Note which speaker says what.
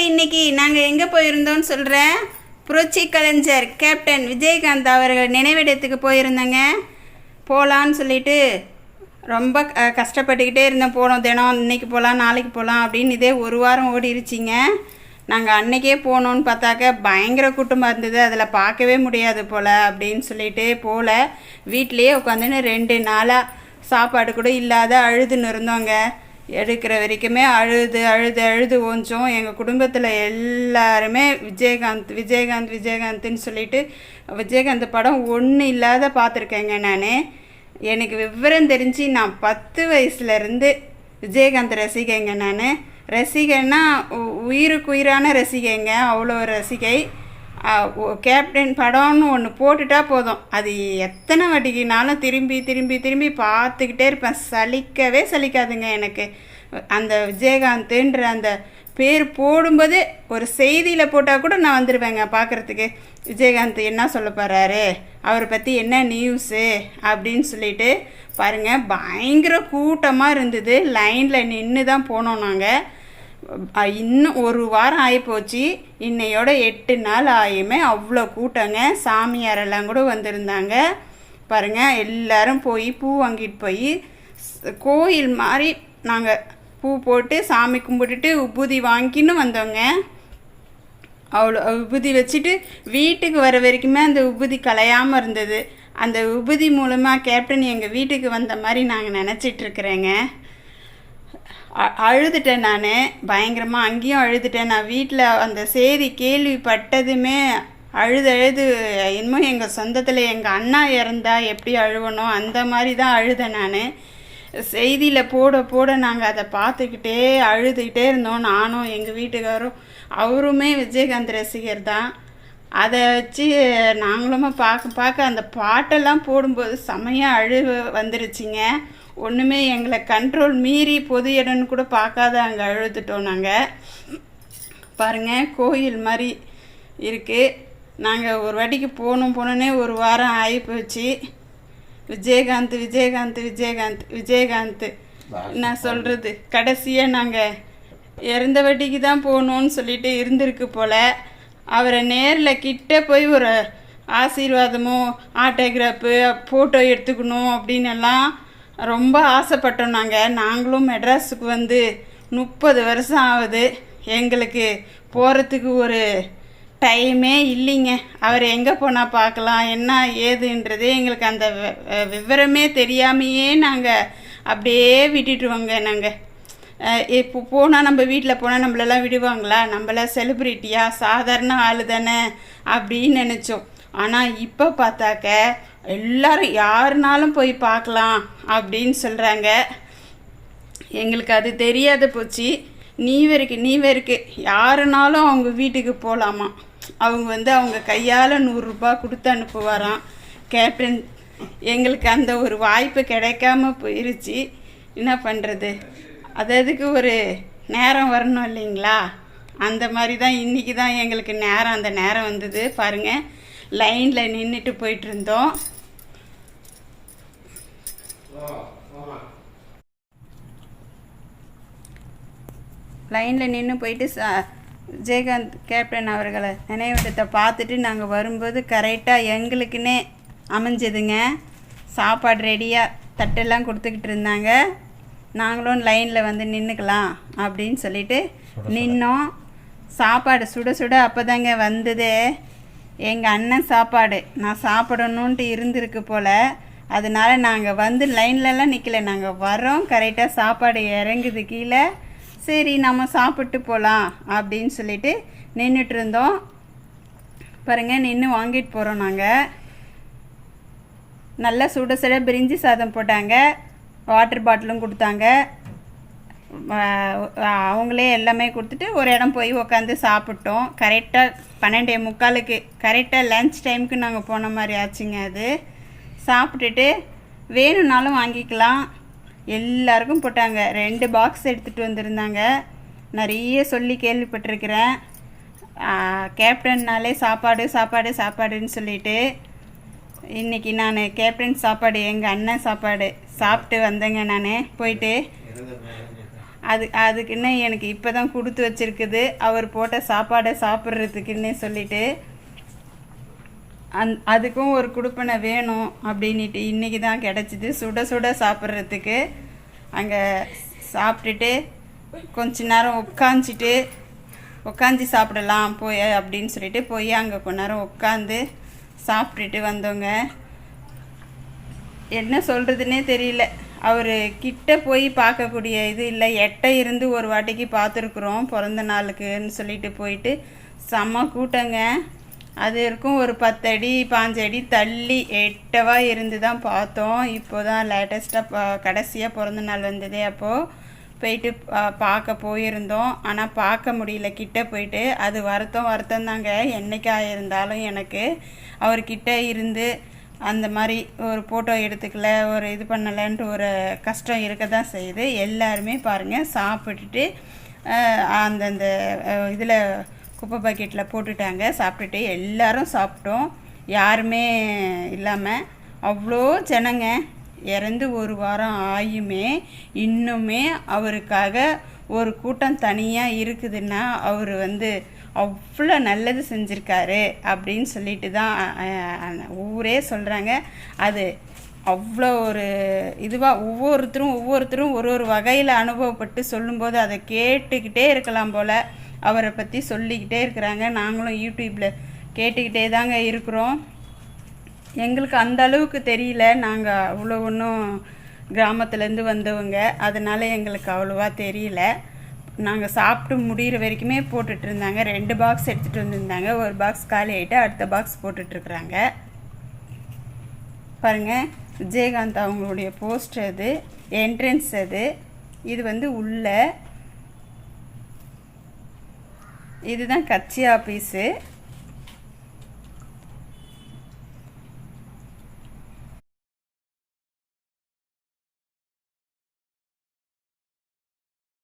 Speaker 1: இன்னைக்கு நாங்கள் எங்கே போயிருந்தோம்னு சொல்கிறேன் புரட்சி கலைஞர் கேப்டன் விஜயகாந்த் அவர்கள் நினைவிடத்துக்கு போயிருந்தோங்க. போகலான்னு சொல்லிட்டு ரொம்ப கஷ்டப்பட்டுக்கிட்டே இருந்தோம். போனோம் தினம் இன்னைக்கு போகலாம் நாளைக்கு போகலாம் அப்படின்னு இதே ஒரு வாரம் ஓடிருச்சிங்க. நாங்கள் அன்னைக்கே போனோன்னு பார்த்தாக்க பயங்கர கூட்டமாக இருந்தது. அதில் பார்க்கவே முடியாது போல் அப்படின்னு சொல்லிட்டு போகல வீட்லேயே உட்காந்துன்னு ரெண்டு நாளாக சாப்பாடு கூட இல்லாத அழுதுன்னு இருந்தோங்க. எடுக்கிற வரைக்குமே அழுது அழுது அழுது ஓஞ்சோம் எங்கள் குடும்பத்தில் எல்லாருமே விஜயகாந்த் விஜயகாந்த் விஜயகாந்த்னு சொல்லிட்டு விஜயகாந்த் படம் ஒன்றும் இல்லாத பார்த்துருக்கேங்க நான். எனக்கு விவரம் தெரிஞ்சு நான் பத்து வயசுலேருந்து விஜயகாந்த் ரசிகைங்க நான். ரசிகைன்னா உ- உயிருக்கு உயிரான ரசிகைங்க அவ்வளோ ரசிகை. கேப்டன் படம்னு ஒன்று போட்டுட்டா போதும். அது எத்தனை வாட்டிக்குனாலும் திரும்பி திரும்பி திரும்பி பார்த்துக்கிட்டே இருப்பேன். சலிக்கவே சலிக்காதுங்க எனக்கு. அந்த விஜயகாந்த்ன்ற அந்த பேர் போடும்போது ஒரு செய்தியில் போட்டால் கூட நான் வந்துடுவேங்க பார்க்குறதுக்கு விஜயகாந்த் என்ன சொல்ல போகிறாரு அவரை பற்றி என்ன நியூஸு அப்படின்னு சொல்லிட்டு பாருங்கள் பயங்கர கூட்டமாக இருந்தது. லைனில் நின்று தான் போனோம் நாங்கள் இன்னும் ஒரு வாரம் ஆகிப்போச்சு இன்னையோட எட்டு நாள் ஆயுமே அவ்வளோ கூட்டங்க. சாமியாரெல்லாம் கூட வந்திருந்தாங்க. பாருங்கள் எல்லாரும் போய் பூ வாங்கிட்டு போய் கோயில் மாதிரி நாங்கள் பூ போட்டு சாமி கும்பிட்டுட்டு உபூதி வாங்கின்னு வந்தோங்க. அவ்வளோ உபுதி வச்சுட்டு வீட்டுக்கு வர வரைக்குமே அந்த உபுதி கலையாமல் இருந்தது. அந்த உபுதி மூலமாக கேப்டன் எங்கள் வீட்டுக்கு வந்த மாதிரி நாங்கள் நினச்சிட்ருக்குறேங்க அழுதுட்டேன் நான். பயங்கரமாக அங்கேயும் அழுதுட்டேன். நான் வீட்டில் அந்த செய்தி கேள்விப்பட்டதுமே அழுது அழுது என்னமோ எங்கள் சொந்தத்தில் எங்கள் அண்ணா இறந்தா எப்படி அழுவணும் அந்த மாதிரி தான் அழுதேன் நான். செய்தியில் போட போட நாங்கள் அதை பார்த்துக்கிட்டே அழுதுகிட்டே இருந்தோம். நானும் எங்கள் வீட்டுக்காரும் அவருமே விஜயகாந்த் ரசிகர் தான். அதை வச்சு நாங்களும் பார்க்க பார்க்க அந்த பாட்டெல்லாம் போடும்போது செமையாக அழுவ வந்துருச்சுங்க. ஒன்றுமே எங்களை கண்ட்ரோல் மீறி பொது இடம்னு கூட பார்க்காத அங்கே அழுதுட்டோம் நாங்கள் பாருங்கள் கோயில் மாதிரி இருக்குது நாங்கள் ஒரு வாட்டிக்கு போகணும் போனோன்னே ஒரு வாரம் ஆகி போச்சு. விஜயகாந்த் விஜயகாந்த் விஜயகாந்த் விஜயகாந்த். என்ன சொல்கிறது கடைசியாக நாங்கள் இறந்த வட்டிக்கு தான் போகணுன்னு சொல்லிட்டு இருந்திருக்கு போல். அவரை நேரில் கிட்ட போய் ஒரு ஆசீர்வாதமோ ஆட்டோகிராஃபு ஃபோட்டோ எடுத்துக்கணும் அப்படின்னு எல்லாம் ரொம்ப ஆசைப்பட்டோம் நாங்கள் நாங்களும் மெட்ராஸுக்கு வந்து முப்பது வருஷம் ஆகுது. எங்களுக்கு போகிறதுக்கு ஒரு டைமே இல்லைங்க. அவர் எங்கே போனால் பார்க்கலாம் என்ன ஏதுன்றதே எங்களுக்கு அந்த விவரமே தெரியாமையே நாங்கள் அப்படியே விட்டுட்டுவோங்க நாங்கள் இப்போ போனால் நம்ம வீட்டில் போனால் நம்மளெல்லாம் விடுவாங்களா? நம்மள செலிப்ரிட்டியா சாதாரண ஆள் தானே அப்படின்னு நினச்சோம். ஆனால் இப்போ பார்த்தாக்க எல்லாரும் யாருனாலும் போய் பார்க்கலாம் அப்படின்னு சொல்கிறாங்க எங்களுக்கு அது தெரியாத போச்சு. நீவருக்கு நீவருக்கு யாருனாலும் அவங்க வீட்டுக்கு போகலாமா அவங்க வந்து அவங்க கையால் நூறுரூபா கொடுத்து அனுப்புவாராம். கேப்டன் எங்களுக்கு அந்த ஒரு வாய்ப்பு கிடைக்காம போயிருச்சு. என்ன பண்ணுறது அது அதுக்கு ஒரு நேரம் வரணும் இல்லைங்களா? அந்த மாதிரி தான் இன்றைக்கி தான் எங்களுக்கு நேரம் அந்த நேரம் வந்தது. பாருங்கள் லைனில் நின்றுட்டு போயிட்டுருந்தோம் லைனில் நின்று போயிட்டு சா விஜயகாந்த் கேப்டன் அவர்களை நினைவிடத்தை பார்த்துட்டு நாங்கள் வரும்போது கரெக்டாக எங்களுக்குன்னே அமைஞ்சதுங்க. சாப்பாடு ரெடியாக தட்டெல்லாம் கொடுத்துக்கிட்டு இருந்தாங்க. நாங்களும் லைனில் வந்து நின்றுக்கலாம் அப்படின்னு சொல்லிட்டு நின்னோம். சாப்பாடு சுட சுட அப்போ தாங்க வந்ததே. எங்கள் அண்ணன் சாப்பாடு நான் சாப்பிடணுன்ட்டு இருந்திருக்கு போல். அதனால நாங்கள் வந்து லைன்லலாம் நிற்கல நாங்கள் வரோம் கரெக்டாக சாப்பாடு இறங்குது கீழே. சரி நம்ம சாப்பிட்டு போகலாம் அப்படின்னு சொல்லிட்டு நின்றுட்டு இருந்தோம் பாருங்கள் நின்று வாங்கிட்டு போகிறோம் நாங்கள் நல்லா சுட சுட பிரிஞ்சி சாதம் போட்டாங்க. வாட்டர் பாட்டிலும் கொடுத்தாங்க. அவங்களே எல்லாமே கொடுத்துட்டு ஒரு இடம் போய் உக்காந்து சாப்பிட்டோம். கரெக்டாக பன்னெண்டே முக்காலுக்கு கரெக்டாக லன்ச் டைமுக்கு நாங்கள் போன மாதிரி ஆச்சுங்க அது. சாப்பிட்டுட்டு வேணும்னாலும் வாங்கிக்கலாம். எல்லாருக்கும் போட்டாங்க. ரெண்டு பாக்ஸ் எடுத்துகிட்டு வந்திருந்தாங்க. நிறைய சொல்லி கேள்விப்பட்டிருக்கிறேன். கேப்டன்னாலே சாப்பாடு சாப்பாடு சாப்பாடுன்னு சொல்லிட்டு இன்றைக்கி நான் கேப்டன் சாப்பாடு எங்கள் அண்ணன் சாப்பாடு சாப்பிட்டு வந்தேங்க நான். போயிட்டு அது அதுக்குன்னு எனக்கு இப்போ தான் கொடுத்து வச்சிருக்குது. அவர் போட்ட சாப்பாடை சாப்பிட்றதுக்குன்னு சொல்லிவிட்டு அந் அதுக்கும் ஒரு குடுப்பனை வேணும் அப்படின்ட்டு இன்றைக்கி தான் கிடச்சிது. சுட சுட சாப்பிட்றதுக்கு அங்கே சாப்பிட்டுட்டு கொஞ்ச நேரம் உட்காந்துட்டு உட்காந்து சாப்பிடலாம் போய் அப்படின்னு சொல்லிட்டு போய் அங்கே கொஞ்ச நேரம் உட்காந்து சாப்பிட்டுட்டு வந்தோங்க. என்ன சொல்கிறதுனே தெரியல. அவர் கிட்ட போய் பார்க்கக்கூடிய இது இல்லை. எட்ட இருந்து ஒரு வாட்டிக்கு பார்த்துருக்குறோம். பிறந்த நாளுக்குன்னு சொல்லிட்டு போயிட்டு செம்ம கூட்டங்க. அது இருக்கும் ஒரு பத்தடி பாஞ்சடி தள்ளி எட்டவா இருந்து தான் பார்த்தோம். இப்போ தான் லேட்டஸ்ட்டாக கடைசியாக பிறந்த நாள் வந்ததே அப்போது போயிட்டு பார்க்க போயிருந்தோம். ஆனால் பார்க்க முடியல. கிட்ட போயிட்டு அது வருத்தம் வருத்தம் தாங்க என்னைக்கா இருந்தாலும் எனக்கு அவர்கிட்ட இருந்து அந்த மாதிரி ஒரு ஃபோட்டோ எடுத்துக்கல ஒரு இது பண்ணலைன்ட்டு ஒரு கஷ்டம் இருக்க தான் செய்யுது. எல்லாருமே பாருங்கள் சாப்பிட்டுட்டு அந்தந்த இதில் குப்பை பக்கெட்டில் போட்டுட்டாங்க. சாப்பிட்டுட்டு எல்லாரும் சாப்பிட்டோம். யாருமே இல்லாமல் அவ்வளோ ஜனங்க. இறந்து ஒரு வாரம் ஆயுமே. இன்னுமே அவருக்காக ஒரு கூட்டம் தனியாக இருக்குதுன்னா அவர் வந்து அவ்வளோ நல்லது செஞ்சுருக்காரு அப்படின்னு சொல்லிட்டு தான் ஊரே சொல்கிறாங்க அது அவ்வளோ ஒரு இதுவாக ஒவ்வொருத்தரும் ஒவ்வொருத்தரும் ஒரு ஒரு வகையில் அனுபவப்பட்டு சொல்லும்போது அதை கேட்டுக்கிட்டே இருக்கலாம் போல். அவரை பற்றி சொல்லிக்கிட்டே இருக்கிறாங்க. நாங்களும் யூடியூப்பில் கேட்டுக்கிட்டே தாங்க இருக்கிறோம். எங்களுக்கு அந்த அளவுக்கு தெரியல. நாங்கள் அவ்வளோ ஒன்றும் கிராமத்துலேருந்து வந்தவங்க. அதனால் எங்களுக்கு அவ்வளோவா தெரியல. நாங்கள் சாப்பிட்டு முடிகிற வரைக்குமே போட்டுட்டு இருந்தாங்க. ரெண்டு பாக்ஸ் எடுத்துகிட்டு வந்திருந்தாங்க. ஒரு பாக்ஸ் காலி ஆகிட்டு அடுத்த பாக்ஸ் போட்டுட்ருக்குறாங்க பாருங்கள் விஜயகாந்த் அவங்களுடைய போஸ்ட் அது என்ட்ரன்ஸ் அது. இது வந்து உள்ளே இதுதான் கட்சி ஆஃபீஸு